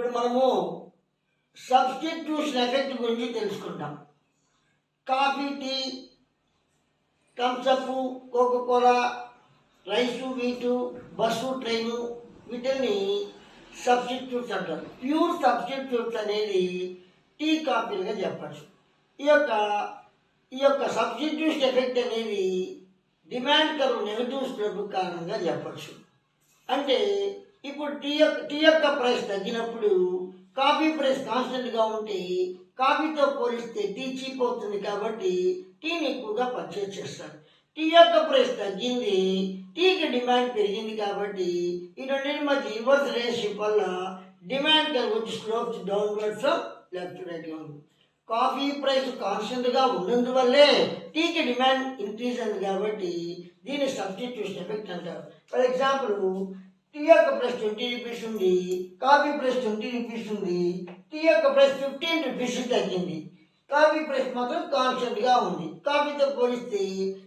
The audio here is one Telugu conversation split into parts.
ఇప్పుడు మనము సబ్స్టిట్యూషన్ ఎఫెక్ట్ గురించి తెలుసుకుంటాం. Coffee tea Thums Up Coca Cola rice wheat bus train వీటిని సబ్స్టిట్యూట్స్ అంటారు. ప్యూర్ సబ్స్టిట్యూట్స్ అనేది టీ కాఫీలుగా చెప్పచ్చు. ఈ యొక్క ఈ యొక్క సబ్స్టిట్యూషన్ ఎఫెక్ట్ అనేది డిమాండ్ కరువు నెగటివ్ స్లోప్ కారణంగా చెప్పచ్చు. అంటే ఇప్పుడు టీ యొక్క టీ యొక్క ప్రైస్ తగ్గినప్పుడు కాఫీ ప్రైస్ కాన్స్టెంట్గా ఉంటే కాఫీతో పోలిస్తే టీ చీప్ అవుతుంది కాబట్టి టీని ఎక్కువగా పర్చేజ్ చేస్తారు. టీ యొక్క ప్రైస్ తగ్గింది టీకి డిమాండ్ పెరిగింది కాబట్టి ఈ రెండింటి మధ్య ఇన్వర్స్ రిలేషన్షిప్ వల్ల డిమాండ్ వచ్చి స్లోప్స్ డౌన్వర్డ్స్ లెఫ్ట్ రైట్లో ఉంది కాఫీ ప్రైస్ కాన్స్టెంట్గా ఉన్నందువల్లే టీకి డిమాండ్ ఇంక్రీజ్ అయింది కాబట్టి దీన్ని సబ్స్టిట్యూషన్ ఎఫెక్ట్ అంటారు. ఫర్ ఎగ్జాంపుల్ టీ యొక్క ప్లస్ ట్వంటీ రూపీస్ ఉంది కాఫీ ప్లస్ ట్వంటీ రూపీస్ ఉంది టీ యొక్క ప్లస్ ఫిఫ్టీన్ రూపీస్ తగ్గింది. కాఫీ ప్రైస్ మాత్రం కాన్స్టెంట్గా ఉంది. కాఫీతో పోలిస్తే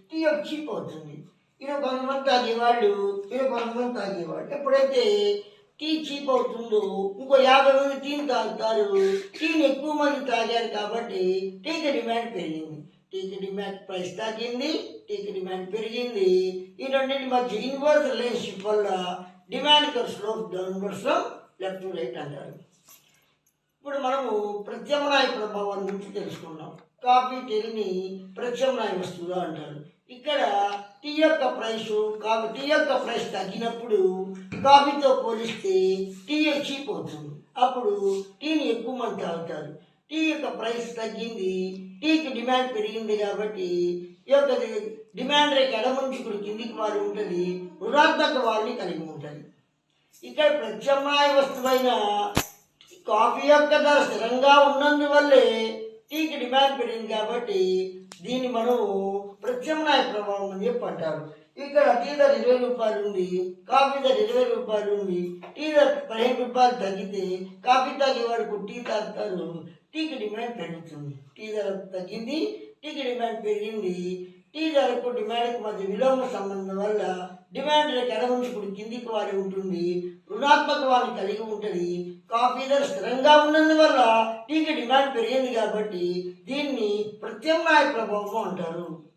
టీ యొక్క చీప్ అవుతుంది. ఇది కొంతమంది తాగేవాళ్ళు ఇది కొంతమంది తాగేవాళ్ళు ఎప్పుడైతే టీ చీప్ అవుతుందో ఇంకో యాభై మంది టీని తాగుతారు టీని ఎక్కువ మంది తాగారు కాబట్టి టీకి డిమాండ్ పెరిగింది. టీకి డిమాండ్ ప్రైస్ తగ్గింది టీకి డిమాండ్ పెరిగింది. ఈ రెండింటి మధ్య ఇన్వర్స్ రిలేషన్షిప్ వల్ల demand downward slope left to right అంటారు. ఇప్పుడు మనము ప్రత్యామ్నాయ ప్రభావం గురించి తెలుసుకున్నాం కాఫీ టీని ప్రత్యామ్నాయ వస్తువులు అంటారు. ఇక్కడ టీ యొక్క ప్రైస్ కాఫీ టీ యొక్క ప్రైస్ తగ్గినప్పుడు కాఫీతో పోలిస్తే టీ చీప్ అవుతుంది. అప్పుడు టీని ఎక్కువ మంది తాగుతారు. టీ యొక్క ప్రైస్ తగ్గింది టీకి డిమాండ్ పెరిగింది కాబట్టి ఈ యొక్క డిమాండ్ రేఖ ఎడమంచుకుడు కిందికి మారి ఉంటుంది రుణాత్మక వారిని కలిగి ఉంటుంది. ఇక్కడ ప్రత్యామ్నాయ వస్తువైన కాఫీ యొక్క ధర స్థిరంగా ఉన్నందువల్లే టీకి డిమాండ్ పెరిగింది కాబట్టి దీన్ని మనం ప్రత్యామ్నాయ ప్రభావం అని చెప్పి అంటారు. ఇక్కడ టీ ధర ఇరవై రూపాయలు ఉంది కాఫీ ధర ఇరవై రూపాయలు ఉంది. టీ ధర పదిహేను రూపాయలు తగ్గితే కాఫీ తాగే వరకు టీ తాగుతారు టీకి డిమాండ్ పెరుగుతుంది. టీ ధర తగ్గింది టీకి డిమాండ్ పెరిగింది టీ ధరకు డిమాండ్కు మధ్య విలోమ సంబంధం వల్ల డిమాండ్ రేట్ ఎడమంచుకుడు కిందికి వారి ఉంటుంది. రుణాత్మక వారిని కలిగి ఉంటుంది. కాఫీ ధర స్థిరంగా ఉన్నందువల్ల టీకి డిమాండ్ పెరిగింది కాబట్టి దీన్ని ప్రత్యామ్నాయ ప్రభావం అంటారు.